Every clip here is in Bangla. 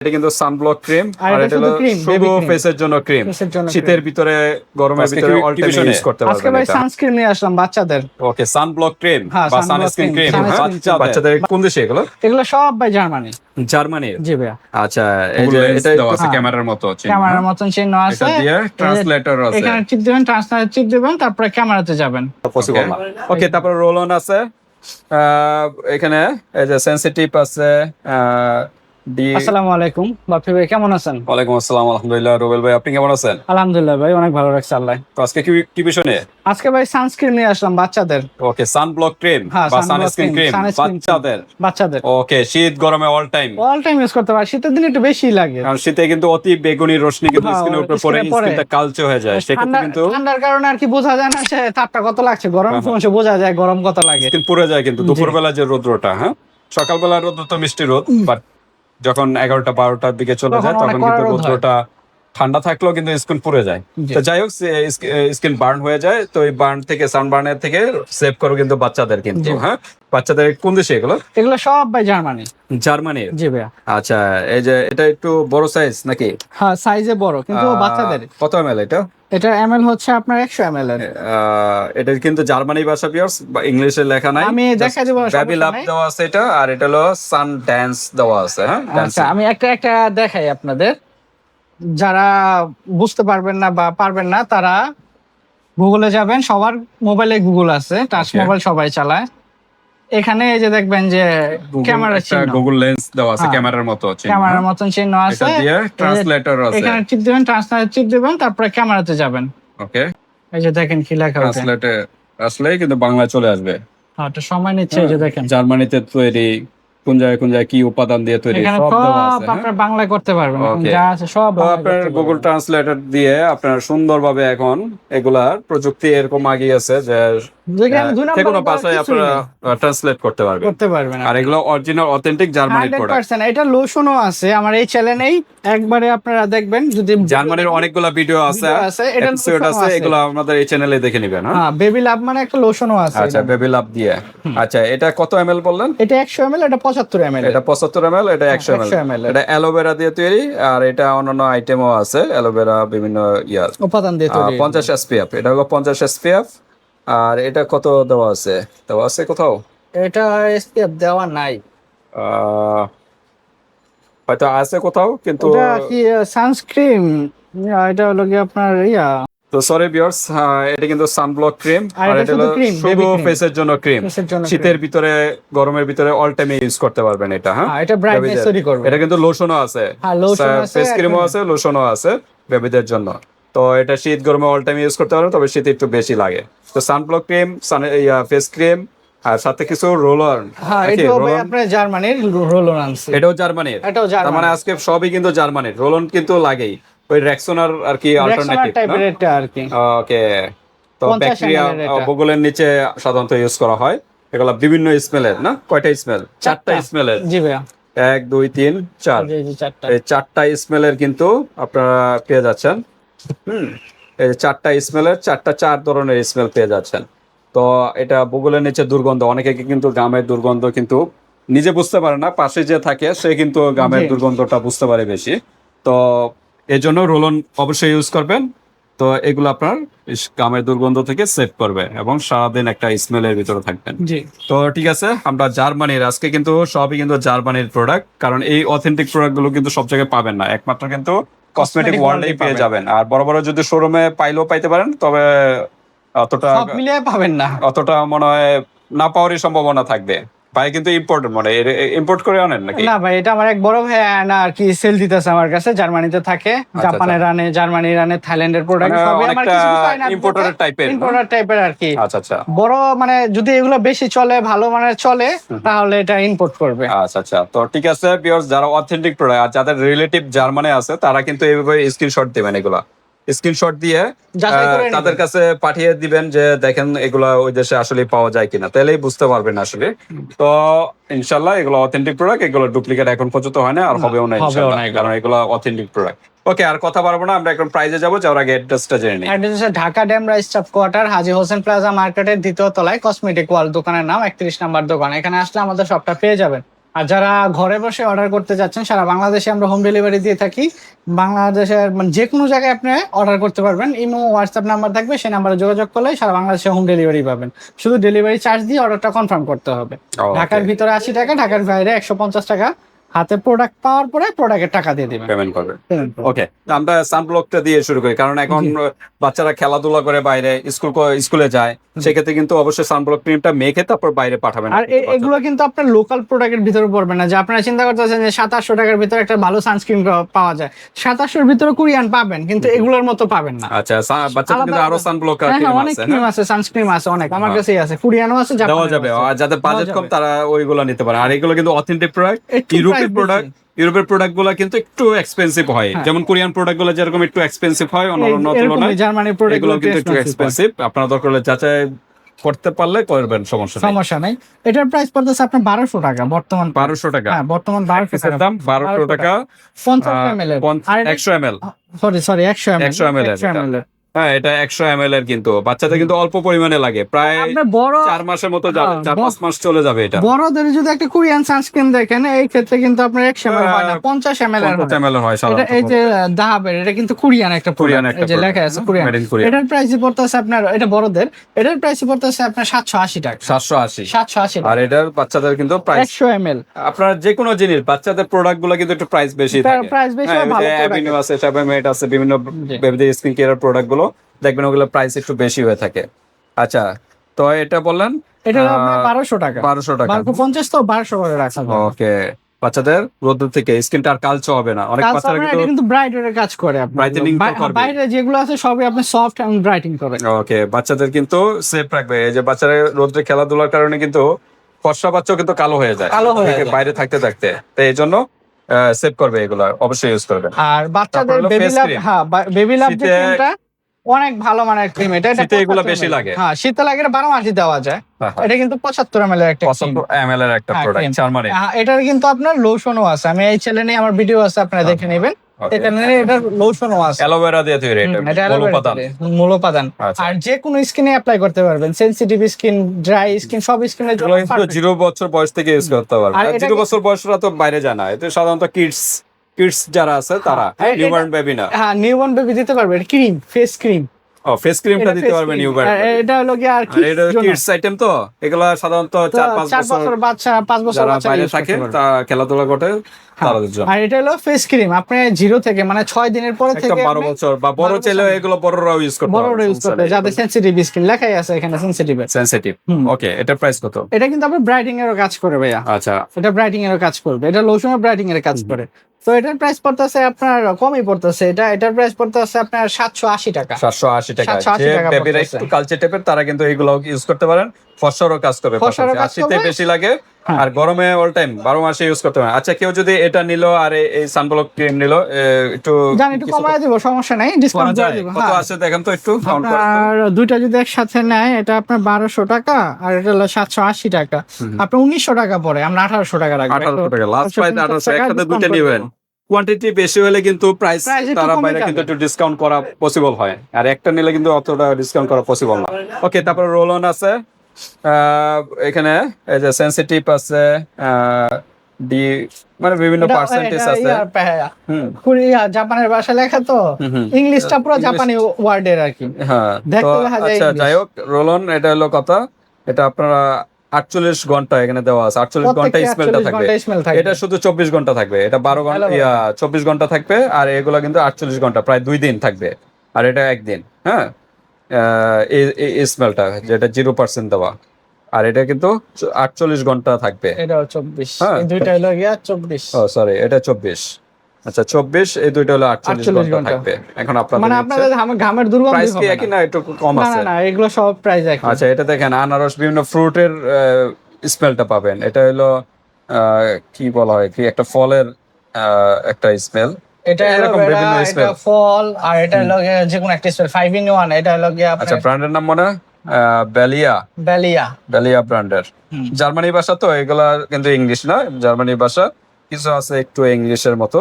এটা কিন্তু সানব্লক ক্রিম আর এটা এটা হলো শুধু ফেসের জন্য ক্রিম শীতের ভিতরে গরমের ভিতরে ইউজ নিয়ে? করতে আজকে ভাই সানস্ক্রিন নিয়ে আসলাম বাচ্চাদের। ওকে সানব্লক ক্রিম হ্যাঁ, বা সানস্ক্রিন ক্রিম বাচ্চাদের কোন দেশে এগুলো? এগুলো সব ভাই জার্মানি জার্মানির? জি ভাইয়া। আচ্ছা এই যে এটা দেওয়া আছে হ্যাঁ। ক্যামেরার মতো চিহ্ন, ক্যামেরার হ্যাঁ? মতন চিহ্ন আছে। এটা দিয়ে ট্রান্সলেটর আছে। এখানে টিপ দিবেন ট্রান্সলেট টিপ দিবেন তারপরে ক্যামেরাতে যাবেন। পসিবল না। ওকে তারপর রোল অন আছে। আহ, এখানে এই যে সেনসিটিভ আছে আসসালামু আলাইকুম বাপি ভাই কেমন আছেন? ওয়ালাইকুম আসসালাম আলহামদুলিল্লাহ। রুবেল ভাই আপনি কেমন আছেন? আলহামদুলিল্লাহ ভাই অনেক ভালো রাখছে আল্লাহ। তো আজকে কি কি বিষয় নিয়ে আজকে ভাই সানস্ক্রিন নিয়ে আসলাম বাচ্চাদের। ওকে সানব্লক ক্রিম হ্যাঁ, বা সানস্ক্রিন ক্রিম বাচ্চাদের? বাচ্চাদের। ওকে শীত গরমে all time all time use করতে পারে শীতের দিনে একটু বেশি লাগে। কারণ শীতে কিন্তু অতি বেগুনি রশ্মি কিন্তু হ্যাঁ, স্কিনের উপরে পড়ে স্কিনটা কালচে হয়ে যায়। সেক্ষেত্রে কিন্তু ঠান্ডার কারণে আর কি বোঝা যায় না সে তাপটা কত লাগছে। গরম হ্যাঁ, সময় বোঝা যায় গরম কত লাগে। স্কিন পুড়ে যায় কিন্তু দুপুরবেলা যে রোদ্রটা হ্যাঁ? সকালবেলা রোদ্র তো মিষ্টি রোদ বাট যখন এগারোটা বারোটার দিকে চলে যায় তখন কিন্তু রোদ। রোদ্রটা ঠান্ডা থাকলেও কিন্তু স্কিন পুড়ে যায়। তো যাই হোক স্কিন বার্ন হয়ে যায় তো এই বার্ন থেকে সানবার্নের থেকে সেভ করো কিন্তু বাচ্চাদের কিন্তু হ্যাঁ? বাচ্চাদের কোন দেশে এগুলো? এগুলো সব ভাই জার্মানি। জার্মানির? জি ভাইয়া। আচ্ছা এই যে এটা একটু বড় সাইজ নাকি? হ্যাঁ সাইজে বড় কিন্তু বাচ্চাদের। কত এম এটা? এটা এমএল হচ্ছে আপনার একশো এমএল এর। আহ, এটা কিন্তু জার্মানি ভাষা পিয়ার্স বা ইংলিশে লেখা নাই। আমি দেখা দেবো, ব্যাবি লাভ। দেওয়া আছে এটা আর এটা হলো সান ড্যান্স দেওয়া আছে হ্যাঁ? আচ্ছা আমি একটা একটা দেখাই আপনাদের। যারা বুঝতে পারবেন না বা পারবেন না তারা গুগলে যাবেন সবার মোবাইলে গুগল আছে টাচ মোবাইল সবাই চালায়। এখানে এই যে দেখবেন যে ক্যামেরা চিহ্ন। গুগল লেন্স দেওয়া আছে হ্যাঁ। ক্যামেরার মতো চিহ্ন, ক্যামেরার হ্যাঁ? মতন চিহ্ন আছে। এটা ট্রান্সলেটর আছে। এখানে টিপ দিবেন ট্রান্সলেট টিপ দিবেন তারপরে ক্যামেরাতে যাবেন। ওকে এই যে দেখেন কি লেখা আছে। ট্রান্সলেটে আসলেই কিন্তু বাংলায় চলে আসবে। হ্যাঁ, সময় নিচ্ছে এই যে দেখেন। জার্মানিতে তৈরি কোন জায়গায় কোন জায়গায় কি উপাদান দিয়ে তৈরি? সব হ্যাঁ? আপনার বাংলায় করতে পারবেন. যা আছে সব আপনার গুগল ট্রান্সলেটর দিয়ে আপনার সুন্দরভাবে এখন এগুলার প্রযুক্তি এরকম আগিয়ে আছে যে যে কোনো ভাষায় আপনারা ট্রান্সলেট করতে পারবেন। করতে পারবেন আর এগুলো অরিজিনাল অথেন্টিক জার্মানির হান্ড্রেড প্রোডাক্ট পার্সেন্ট এটা লোশনও আছে আমার এই চ্যানেলেই একবারে আপনারা দেখবেন যদি জার্মানির অনেকগুলা ভিডিও আছে আছে, এটার আছে। এগুলো আমাদের এই চ্যানেলে দেখে নেবেন হ্যাঁ? হ্যাঁ বেবি লাভ মানে একটা লোশনও আছে আচ্ছা বেবি লাভ দিয়ে। আচ্ছা এটা কত এমএল বললেন? এটা একশো এম এল এটা পঁচাত্তর এম এল এটা পঁচাত্তর এমএল এটা একশো 100 এমএল ml এটা অ্যালোভেরা দিয়ে তৈরি আর এটা অন্যান্য আইটেমও আছে অ্যালোভেরা বিভিন্ন ইয়ার উপাদান দিয়ে তৈরি। পঞ্চাশ এসপিএফ এটা হলো পঞ্চাশ এসপিএফ আর এটা কত দেওয়া আছে? দেওয়া আছে কোথাও? এটা এসপিএফ দেওয়া নাই। হয়তো আছে কোথাও কিন্তু কি সানস্ক্রিন এটা হলো কি আপনার ইয়া। তো সরি বিয়ার্স এটা কিন্তু সানব্লক ক্রিম আর এটা হলো cream। ফেসের জন্য ক্রিম শীতের ভিতরে গরমের ভিতরে অল টাইম ইউজ করতে পারবেন এটা হ্যাঁ? হ্যাঁ, এটা বেবিদের। তৈরি করবে। এটা কিন্তু লোশনও আছে। হ্যাঁ, lotion আছে, ফেস ক্রিমও। আছে লোশনও আছে বেবিদের জন্য। তো এটা শীত গরমে অল টাইম ইউজ করতে পারবেন তবে শীত একটু বেশি লাগে। তো sunblock cream sun face cream আর সাথে কিছু রোলার হ্যাঁ এটাও ভাই আপনার জার্মানির রোলন আনছে। এটাও জার্মানির? এটাও তার মানে আজকে সবই কিন্তু জার্মানির। রোলন কিন্তু লাগেই। ওই রেক্সোনার আর কি অল্টারনেটিভ টাইপের এটা আর কি ওকে তো ব্যাকটেরিয়া বগলের নিচে সাধারণত ইউজ করা হয়। এগুলা বিভিন্ন স্মেলের না? কয়টা স্মেল চারটা। স্মেলের জি ভাইয়া। এক দুই তিন চার। এই চারটা স্মেলের কিন্তু আপনারা পেয়ে যাচ্ছেন। হুম এই চারটা স্মেলের চারটা চার ধরনের স্মেল পেয়ে যাচ্ছেন। তো এটা বগলের নিচে দুর্গন্ধ অনেকে কিন্তু গামের দুর্গন্ধ কিন্তু নিজে বুঝতে পারে না পাশে যে থাকে সে কিন্তু গামের দুর্গন্ধটা বুঝতে পারে বেশি। তো এই জন্য রোলন অবশ্যই ইউজ করবেন। তো এগুলো আপনার গামের দুর্গন্ধ থেকে সেভ করবে এবং সারাদিন একটা স্মেলের ভিতরে থাকবেন। তো ঠিক আছে আমরা জার্মানির আজকে কিন্তু সবই কিন্তু জার্মানির প্রোডাক্ট কারণ এই অথেন্টিক প্রোডাক্টগুলো কিন্তু সব জায়গায় পাবেন না। একমাত্র কিন্তু কসমেটিক ওয়ার্ল্ডেই পেয়ে যাবেন। আর বড় বড় যদি শোরুমে পাইলেও পাইতে পারেন তবে অতটা পাবেন না। অতটা মনে হয় না পাওয়ারই সম্ভাবনা থাকবে। ভাই কিন্তু ইম্পোর্টেড মনে ইম্পোর্ট করে আনেন নাকি? না ভাই এটা আমার এক বড় ভাই আনা আর কি সেল দিতেছে আমার কাছে জার্মানিতে থাকে। জাপানে রানে জার্মানি রানে থাইল্যান্ডের প্রোডাক্ট মানে সবই আমার কিছু আয়না importer ইম্পোর্টার টাইপের আর কি। আচ্ছা আচ্ছা। বড় মানে যদি এগুলো বেশি চলে ভালো মানের চলে তাহলে এটা ইম্পোর্ট করবে। আচ্ছা আচ্ছা। তো ঠিক আছে বিয়ার্স যারা অথেন্টিক প্রোডাক্ট আর যাদের রিলেটিভ জার্মানি আছে তারা কিন্তু এইভাবে স্ক্রিনশট দিবেন এগুলা। স্ক্রিনশট দিয়ে তাদের কাছে পাঠিয়ে দিবেন যে দেখেন এগুলা ওই দেশে আসলে পাওয়া যায় কিনা। তাহলেই বুঝতে পারবেন আসলে। তো ইনশাল্লাহ এগুলো অথেন্টিক প্রোডাক্ট এগুলো ডুপ্লিকেট এখন পর্যন্ত হয় না আর হবেও না। কারণ এগুলো অথেন্টিক প্রোডাক্ট ওকে আর কথা পারব না আমরা এখন প্রাইজে যাব যাওয়ার আগে অ্যাড্রেসটা জেনে নিই। Address Dhaka Demra staff quarter Haji Hossain plaza মার্কেটের দ্বিতীয় তলায় কসমেটিক ওয়াল দোকানের নাম একত্রিশ নাম্বার দোকান। এখানে আসলে আমাদের সবটা পেয়ে যাবেন। আর যারা ঘরে বসে অর্ডার করতে যাচ্ছেন সারা বাংলাদেশে আমরা হোম ডেলিভারি দিয়ে থাকি। বাংলাদেশের মানে যে কোনো জায়গায় আপনি অর্ডার করতে পারবেন। ইমো হোয়াটসঅ্যাপ নাম্বার থাকবে সেই নাম্বারে যোগাযোগ করলে সারা বাংলাদেশে হোম ডেলিভারি পাবেন। শুধু ডেলিভারি চার্জ দিয়ে অর্ডারটা কনফার্ম করতে হবে। ঢাকার ভিতরে আশি টাকা ঢাকার বাইরে একশো পঞ্চাশ টাকা। হাতে প্রোডাক্ট পাওয়ার পরে প্রোডাক্টের টাকা দিয়ে দিবেন পেমেন্ট করবে। ওকে আমরা সানব্লকটা দিয়ে শুরু করি কারণ এখন বাচ্চারা খেলাধুলা করে বাইরে স্কুল স্কুলে যায় সেক্ষেত্রে কিন্তু অবশ্যই সানব্লক ক্রিমটা মেখে তারপর বাইরে পাঠাবেন আর এগুলো কিন্তু আপনার লোকাল প্রোডাক্টের ভিতরে পড়বে না। যে আপনারা চিন্তা করতেছেন যে সাতাশশো টাকার ভিতরে একটা ভালো সানস্ক্রিন পাওয়া যায় সাতাশশোর ভিতরে কুরিয়ান পাবেন কিন্তু এগুলোর মতো পাবেন না। আচ্ছা কিন্তু আরও। সানব্লক হ্যাঁ হ্যাঁ অনেক ক্রিম হ্যাঁ? আছে সানস্ক্রিন আছে অনেক আমার হ্যাঁ। কাছেই আছে কুরিয়ানও আছে দেওয়া যাবে যাদের বাজেট কম। তারা ওইগুলো নিতে পারে। আর এগুলো কিন্তু অথেন্টিক প্রোডাক্ট ইউরোপের প্রোডাক্ট। ইউরোপের প্রোডাক্টগুলো কিন্তু একটু এক্সপেন্সিভ হয়। হ্যাঁ। যেমন কোরিয়ান প্রোডাক্টগুলো যেরকম একটু এক্সপেন্সিভ হয় অন্য এই- অন্য তুলনায় জার্মানির প্রোডাক্ট এগুলো কিন্তু একটু এক্সপেন্সিভ আপনারা দরকার হলে যাচাই করতে পারলে করবেন সমস্যা নেই। সমস্যা নাই। এটার প্রাইস পড়তেছে আপনার বারোশো টাকা বর্তমান বারোশো টাকা। হ্যাঁ বর্তমান বারোশো পিসের টাকা। দাম বারোশো টাকা। পঞ্চাশ এমএল এর। আর একশো এম এল সরি সরি একশো এমএল 100 ml এর এর হ্যাঁ এটা একশো এম এল এর কিন্তু। বাচ্চাদের কিন্তু অল্প পরিমাণে লাগে। প্রায় বড় চার মাসের মতো যাবে হ্যাঁ, চার পাঁচ মাস চলে যাবে এটা। বড়দের যদি একটা কোরিয়ান সানস্ক্রিন দেখেন এই ক্ষেত্রে কিন্তু আপনার একশো এমএল হয় না পঞ্চাশ এর এম এল হয় সাধারণত। এই যে দাহাবের এটা কিন্তু কোরিয়ান একটা কোরিয়ান একটা যে লেখা আছে কোরিয়ান। এটার প্রাইস পড়তেছে আপনার এটা বড়দের এটার প্রাইস পড়তেছে আপনার সাতশো আশি টাকা। সাতশো আশি। সাতশো আশি আর এটার বাচ্চাদের কিন্তু প্রাইস একশো এমএল আপনার যে কোনো জিনিস বাচ্চাদের প্রোডাক্টগুলো কিন্তু একটু প্রাইস বেশি price বেশি হ্যাঁ, আছে বিভিন্ন স্কিন কেয়ার প্রোডাক্ট দেখবেন ওগুলো প্রাইস একটু বেশি হয়ে থাকে। আচ্ছা তো এটা বললেন এটা বারোশো টাকা। বারোশো টাকা। বারোশো পঞ্চাশ তো বারোশো করে রাখা ওকে বাচ্চাদের রোদ থেকে স্কিনটা আর কালচে হবে না। অনেক বাচ্চারা কিন্তু কিন্তু ব্রাইটারের কাজ করে Brightening করবে। বাইরে যেগুলো আছে সবই আপনি সফট এন্ড ব্রাইটিং করে। ওকে বাচ্চাদের কিন্তু সেফ রাখবে। এই যে বাচ্চারা রোদ্রে খেলাধুলার কারণে কিন্তু ফর্সা বাচ্চাও কিন্তু কালো হয়ে যায়। কালো হয়ে যায়। বাইরে থাকতে থাকতে। তো এই জন্য সেভ করবে এগুলো। অবশ্যই ইউজ করবে আর বাচ্চাদের বেবি লাভ হ্যাঁ বেবি লাভ যে ক্রিমটা অনেক ভালো মানের ক্রিম এটা শীতে এগুলো বেশি লাগে। হ্যাঁ শীতে লাগে এটা বারো মাসই দেওয়া যায়। এটা কিন্তু পঁচাত্তর এম এর একটা cream। পছন্দ এমএল এর একটা হ্যাঁ, প্রোডাক্ট cream। জার্মানি হ্যাঁ, এটার কিন্তু আপনার লোশনও আছে। আমি এই চ্যানেলে আমার ভিডিও আছে আপনারা দেখে নেবেন। Okay. এখানে এটার লোশনও আছে। অ্যালোভেরা দিয়ে তৈরি এটা। মূল উপাদান। মূল উপাদান। আচ্ছা। আর যে কোনো স্কিনে অ্যাপ্লাই করতে পারবেন। সেনসিটিভ স্কিন ড্রাই স্কিন সব স্কিনের জন্য এগুলো কিন্তু perfect। জিরো বছর বয়স থেকে ইউজ করতে পারবে আর আর এটা জিরো বছর বয়সরা তো বাইরে যায় না। এটা সাধারণত কিডস কিডস যারা আছে তারা। হ্যাঁ, এটা- নিউবার্ন বেবি না? হ্যাঁ নিউবর্ন বেবি দিতে পারবে ক্রিম ফেস ক্রিম ও ফেস ক্রিমটা দিতে পারবে নিউবার্ন এটা হলো কি আর আর এটা কিডস আইটেম তো? এগুলো সাধারণত চার পাঁচ চার বছর বছর বাচ্চা পাঁচ বছর বাচ্চা বাইরে থাকে করতে। তারা খেলাধুলা করে তাদের জন্য। আর এটা হলো ফেস ক্রিম আপনি জিরো থেকে মানে ছয় দিনের পরে থেকে বারো আপনি বছর বা বড় ছেলে এগুলো বড়রাও ইউজ করতে বড়রা ইউজ করতে যাদের সেনসিটিভ স্কিন লেখাই আছে এখানে সেনসিটিভ সেনসিটিভ ওকে এটা প্রাইস কত? এটা কিন্তু আপনি ব্রাইটিং এরও কাজ করে ভাইয়া। আচ্ছা। এটা ব্রাইটিং এরও কাজ করবে। এটা লোশন ব্রাইটিং এর কাজ করে। তো এটার প্রাইস পড়তেছে আপনার কমই পড়তেছে। এটা এটার প্রাইস পড়তেছে আপনার সাতশো আশি টাকা। সাতশো আশি টাকা। 780 যে টাকা বেবিরা পড়তেছে। একটু কালচে টাইপের তারা কিন্তু এগুলো ইউজ করতে পারেন। ফসরও কাজ করবে শীতে বেশি লাগে হ্যাঁ। আর গরমে অল টাইম বারো মাসে ইউজ করতে পারেন আচ্ছা কেউ যদি এটা নিল আর এই- সানব্লক ক্রিম নিল একটু জান একটু কমায় দিব সমস্যা নাই ডিসকাউন্ট যায়? দিব কত হ্যাঁ। আছে দেখেন তো একটু। আপনার দুইটা যদি একসাথে নেয় এটা আপনার বারোশো টাকা আর এটা হলো সাতশো আশি টাকা। আপনার উনিশশো টাকা পড়ে আমরা আঠারোশো টাকা রাখব। আঠারোশো টাকা লাস্ট প্রাইস পঞ্চাশ আঠারোশো টাকা একসাথে দুইটা নিবেন। কোয়ান্টিটি বেশি হলে কিন্তু প্রাইস তারা বাইরে কিন্তু একটু ডিসকাউন্ট করা পসিবল হয়। আর একটা নিলে কিন্তু অতটা ডিসকাউন্ট করা পসিবল না। ওকে তারপর রোল অন আছে। এখানে এই যে সেনসিটিভ আছে ডি মানে বিভিন্ন পার্সেন্টেজ আছে। কোরিয়া জাপানের ভাষা লেখা তো। ইংলিশটা পুরো জাপানি ওয়ার্ডের আর কি। হ্যাঁ তো আচ্ছা। যাই হোক রোল অন এটা হলো কথা। এটা আপনারা আটচল্লিশ ঘণ্টা এখানে দেওয়া আছে। আটচল্লিশ ঘণ্টা স্মেলটা থাকবে। এটা শুধু চব্বিশ ঘণ্টা থাকবে। এটা বারো ঘণ্টা চব্বিশ ঘণ্টা থাকবে আর এগুলো কিন্তু আটচল্লিশ ঘণ্টা প্রায় দুই দিন থাকবে। আর এটা একদিন হ্যাঁ? এই- স্মেলটা যেটা জিরো পার্সেন্ট দেওয়া। আর এটা কিন্তু আটচল্লিশ ঘণ্টা থাকবে। এটাও চব্বিশ। হ্যাঁ। দুইটা হলো গিয়া চব্বিশ। ও সরি এটা চব্বিশ। আচ্ছা চব্বিশ এই দুইটা হলো আটচল্লিশ ঘণ্টা। থাকবে। এখন আপনাদের মানে আপনাদের ঘামে- ঘামের দুর্গন্ধ প্রাইস কি একই না। একটু কম আছে না না এগুলো সব প্রাইস একই। আচ্ছা এটা দেখেন আনারস বিভিন্ন ফ্রুটের স্মেলটা পাবেন। এটা হলো আহ, কি বলা হয় কি? একটা ফলের আহ, একটা স্মেল এটা এরকম বিভিন্ন এটা ফল আর এটা হলো যে কোনো একটা স্পেল ফাইভ ইন 1 এটা হলো গিয়ে আচ্ছা আপনার ব্র্যান্ডের নাম মনে? বেলিয়া বেলিয়া বেলিয়া ব্র্যান্ডের। জার্মানি ভাষা তো এগুলা কিন্তু ইংলিশ না জার্মানি ভাষা। কিছু আছে একটু ইংলিশের মতো।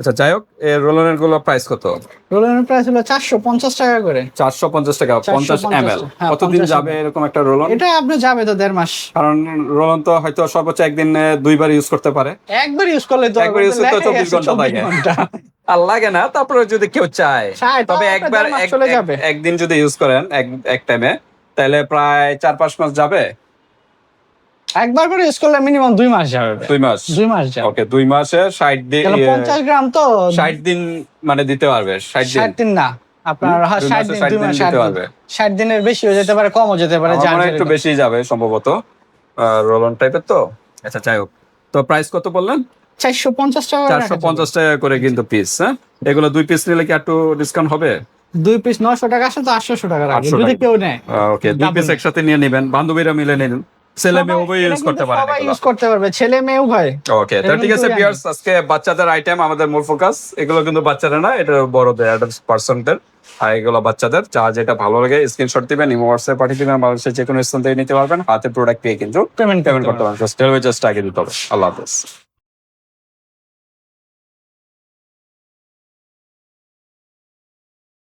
আচ্ছা যাই হোক রোলনেরগুলো প্রাইস কত? রোলনের প্রাইস হলো চারশো পঞ্চাশ টাকা করে। চারশো পঞ্চাশ টাকা 450 পঞ্চাশ এম এল হ্যাঁ, কতদিন যাবে এরকম একটা রোলন এটা আপনি যাবে তো দেড় মাস। কারণ রোলন তো হয়তো সর্বোচ্চ একদিন দুইবার ইউজ করতে পারে। একবার ইউজ করলে তো একবার use করতে লেখাই 24 ঘণ্টা লাগে। আর লাগে না তারপরে যদি কেউ চায়। তবে একবার। একদিন যদি ইউজ করেন এক এক টাইমে তাহলে প্রায় চার পাঁচ মাস যাবে। একবার করে ইউজ করলে মিনিমাম দুই মাস যাবে দুই মাস। দুই মাস যাবে। ওকে দুই মাসে ষাট দিন পঞ্চাশ গ্রাম তো ষাট দিন মানে দিতে পারবে ষাট দিন। ষাট দিন না আপনার হ্যাঁ ষাট দিন দুই মাস দিতে ষাট দিন। পারবে। ষাট দিনের বেশিও যেতে পারে কমও যেতে পারে যার একটু বেশি যাবে সম্ভবত রোলন টাইপের তো। আচ্ছা যাই হোক। তো প্রাইস কত বললেন? চারশো পঞ্চাশ টাকা চারশো পঞ্চাশ টাকা করে কিন্তু পিস হ্যাঁ? এগুলো দুই পিস নিলে কি একটু ডিসকাউন্ট হবে? দুই পিস নশো টাকা আসে তো আটশোশো টাকা রাখবে যদি কেউ নেয়। ওকে দুই পিস একসাথে নিয়ে নেবেন বান্ধবীরা মিলে নিন। ছেলে মেয়ে উভয় ইউজ করতে পারে সবাই ইউজ করতে পারবে। ছেলে মেয়ে উভয় ওকে তাহলে ঠিক আছে আজকে বাচ্চাদের আইটেম আমাদের মূল ফোকাস এগুলো কিন্তু বাচ্চারা না এটা বড়দের অ্যাডাল্ট পার্সনদের আর এগুলো বাচ্চাদের যা যেটা ভালো লাগে স্ক্রিনশট দিবেন ইমো হোয়াটসঅ্যাপ পাঠিয়ে দিবেন বাংলাদেশের যে কোনো স্থান থেকে নিতে পারবেন। হাতে প্রোডাক্ট পেয়ে কিন্তু পেমেন্ট পেমেন্ট করতে পারবেন। জাস্ট আগে দিতে হবে। আল্লাহ হাফেজ।